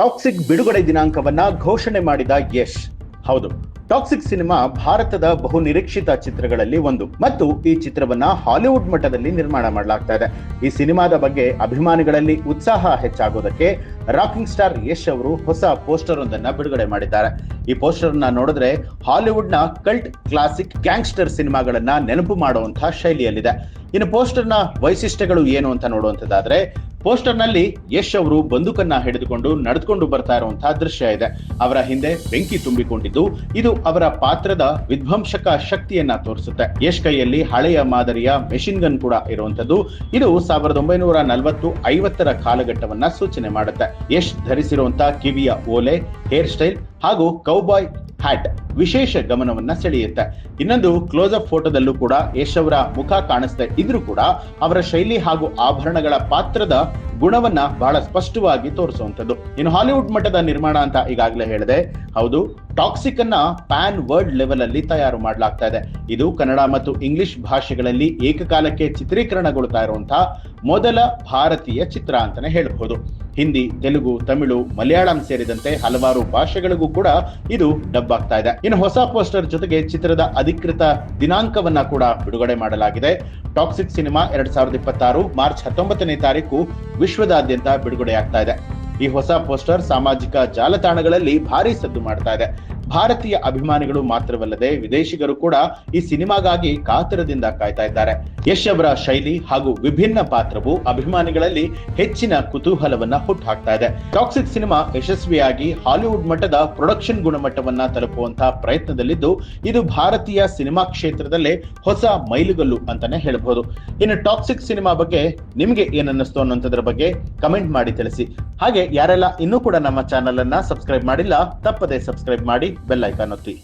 Toxic ಬಿಡುಗಡೆ ದಿನಾಂಕವನ್ನ ಘೋಷಣೆ ಮಾಡಿದ ಯಶ್. ಹೌದು, ಟಾಕ್ಸಿಕ್ ಸಿನಿಮಾ ಭಾರತದ ಬಹು ನಿರೀಕ್ಷಿತ ಚಿತ್ರಗಳಲ್ಲಿ ಒಂದು. ಮತ್ತು ಈ ಚಿತ್ರವನ್ನ ಹಾಲಿವುಡ್ ಮಟ್ಟದಲ್ಲಿ ನಿರ್ಮಾಣ ಮಾಡಲಾಗ್ತಾ ಇದೆ. ಈ ಸಿನಿಮಾದ ಬಗ್ಗೆ ಅಭಿಮಾನಿಗಳಲ್ಲಿ ಉತ್ಸಾಹ ಹೆಚ್ಚಾಗೋದಕ್ಕೆ ರಾಕಿಂಗ್ ಸ್ಟಾರ್ ಯಶ್ ಅವರು ಹೊಸ ಪೋಸ್ಟರ್ ಒಂದನ್ನ ಬಿಡುಗಡೆ ಮಾಡಿದ್ದಾರೆ. ಈ ಪೋಸ್ಟರ್ ನೋಡಿದ್ರೆ ಹಾಲಿವುಡ್ನ ಕಲ್ಟ್ ಕ್ಲಾಸಿಕ್ ಗ್ಯಾಂಗ್ಸ್ಟರ್ ಸಿನಿಮಾಗಳನ್ನ ನೆನಪು ಮಾಡುವಂತಹ ಶೈಲಿಯಲ್ಲಿದೆ. ಇನ್ನು ಪೋಸ್ಟರ್ನ ವೈಶಿಷ್ಟ್ಯಗಳು ಏನು ಅಂತ ನೋಡುವಂತದ್ದಾದ್ರೆ ಪೋಸ್ಟರ್ನಲ್ಲಿ ಯಶ್ ಅವರು ಬಂದೂಕನ್ನ ಹಿಡಿದುಕೊಂಡು ನಡೆದುಕೊಂಡು ಬರ್ತಾ ಇರುವಂತಹ ದೃಶ್ಯ ಇದೆ. ಅವರ ಹಿಂದೆ ಬೆಂಕಿ ತುಂಬಿಕೊಂಡಿದ್ದು, ಇದು ಅವರ ಪಾತ್ರದ ವಿಧ್ವಂಸಕ ಶಕ್ತಿಯನ್ನ ತೋರಿಸುತ್ತೆ. ಯಶ್ ಕೈಯಲ್ಲಿ ಹಳೆಯ ಮಾದರಿಯ ಮೆಷಿನ್ ಗನ್ ಕೂಡ ಇರುವಂತದ್ದು ಇದು ಸಾವಿರದ ಒಂಬೈನೂರ ನಲವತ್ತು ಐವತ್ತರ ಕಾಲಘಟ್ಟವನ್ನ ಸೂಚನೆ ಮಾಡುತ್ತೆ. ಯಶ್ ಧರಿಸಿರುವಂತಹ ಕಿವಿಯ ಓಲೆ, ಹೇರ್ ಸ್ಟೈಲ್ ಹಾಗೂ ಕೌಬಾಯ್ ಹ್ಯಾಟ್. ವಿಶೇಷ ಗಮನವನ್ನ ಸೆಳೆಯುತ್ತೆ. ಇನ್ನೊಂದು ಕ್ಲೋಸ್ ಅಪ್ ಫೋಟೋದಲ್ಲೂ ಕೂಡ ಯಶ್ ಅವರ ಮುಖ ಕಾಣಿಸ್ತಾ ಇದ್ರೂ ಕೂಡ ಅವರ ಶೈಲಿ ಹಾಗೂ ಆಭರಣಗಳ ಪಾತ್ರದ ಗುಣವನ್ನ ಬಹಳ ಸ್ಪಷ್ಟವಾಗಿ ತೋರಿಸುವಂತದ್ದು ಇನ್ನು ಹಾಲಿವುಡ್ ಮಟ್ಟದ ನಿರ್ಮಾಣ ಅಂತ ಈಗಾಗಲೇ ಹೇಳಿದೆ. ಹೌದು ಟಾಕ್ಸಿಕ್ ಅನ್ನ ಪ್ಯಾನ್ ವರ್ಲ್ಡ್ ಲೆವೆಲ್ ಅಲ್ಲಿ ತಯಾರು ಮಾಡಲಾಗ್ತಾ ಇದೆ. ಇದು ಕನ್ನಡ ಮತ್ತು ಇಂಗ್ಲಿಷ್ ಭಾಷೆಗಳಲ್ಲಿ ಏಕಕಾಲಕ್ಕೆ ಚಿತ್ರೀಕರಣಗೊಳ್ತಾ ಇರುವಂತಹ ಮೊದಲ ಭಾರತೀಯ ಚಿತ್ರ ಅಂತಾನೆ ಹೇಳಬಹುದು. ಹಿಂದಿ, ತೆಲುಗು, ತಮಿಳು, ಮಲಯಾಳಂ ಸೇರಿದಂತೆ ಹಲವಾರು ಭಾಷೆಗಳಿಗೂ ಕೂಡ ಇದು ಡಬ್ ಆಗ್ತಾ ಇದೆ. ಇನ್ನು ಹೊಸ ಪೋಸ್ಟರ್ ಜೊತೆಗೆ ಚಿತ್ರದ ಅಧಿಕೃತ ದಿನಾಂಕವನ್ನ ಕೂಡ ಬಿಡುಗಡೆ ಮಾಡಲಾಗಿದೆ. ಟಾಕ್ಸಿಕ್ ಸಿನಿಮಾ ಎರಡ್ ಸಾವಿರದ ಇಪ್ಪತ್ತಾರು ಮಾರ್ಚ್ ಹತ್ತೊಂಬತ್ತನೇ ತಾರೀಕು ವಿಶ್ವದಾದ್ಯಂತ ಬಿಡುಗಡೆ ಆಗ್ತಾ ಇದೆ. ಈ ಹೊಸ ಪೋಸ್ಟರ್ ಸಾಮಾಜಿಕ ಜಾಲತಾಣಗಳಲ್ಲಿ ಭಾರಿ ಸದ್ದು ಮಾಡ್ತಾ ಇದೆ. ಭಾರತೀಯ ಅಭಿಮಾನಿಗಳು ಮಾತ್ರವಲ್ಲದೆ ವಿದೇಶಿಗರು ಕೂಡ ಈ ಸಿನಿಮಾಗಾಗಿ ಕಾತರದಿಂದ ಕಾಯ್ತಾ ಇದ್ದಾರೆ. ಯಶ್ ಅವರ ಶೈಲಿ ಹಾಗೂ ವಿಭಿನ್ನ ಪಾತ್ರವು ಅಭಿಮಾನಿಗಳಲ್ಲಿ ಹೆಚ್ಚಿನ ಕುತೂಹಲವನ್ನ ಹುಟ್ಟುಹಾಕ್ತಾ ಇದೆ. ಟಾಕ್ಸಿಕ್ ಸಿನಿಮಾ ಯಶಸ್ವಿಯಾಗಿ ಹಾಲಿವುಡ್ ಮಟ್ಟದ ಪ್ರೊಡಕ್ಷನ್ ಗುಣಮಟ್ಟವನ್ನ ತಲುಪುವಂತಹ ಪ್ರಯತ್ನದಲ್ಲಿದ್ದು, ಇದು ಭಾರತೀಯ ಸಿನಿಮಾ ಕ್ಷೇತ್ರದಲ್ಲೇ ಹೊಸ ಮೈಲುಗಲ್ಲು ಅಂತಾನೆ ಹೇಳಬಹುದು. ಇನ್ನು ಟಾಕ್ಸಿಕ್ ಸಿನಿಮಾ ಬಗ್ಗೆ ನಿಮಗೆ ಏನನ್ನಿಸ್ತು ಅನ್ನೋದ್ರ ಬಗ್ಗೆ ಕಮೆಂಟ್ ಮಾಡಿ ತಿಳಿಸಿ. ಹಾಗೆ ಯಾರೆಲ್ಲ ಇನ್ನೂ ಕೂಡ ನಮ್ಮ ಚಾನೆಲ್ ಅನ್ನ ಸಬ್ಸ್ಕ್ರೈಬ್ ಮಾಡಿಲ್ಲ, ತಪ್ಪದೆ ಸಬ್ಸ್ಕ್ರೈಬ್ ಮಾಡಿ ಬೆಲ್ ಐಕಾನ್ ಒತ್ತಿ.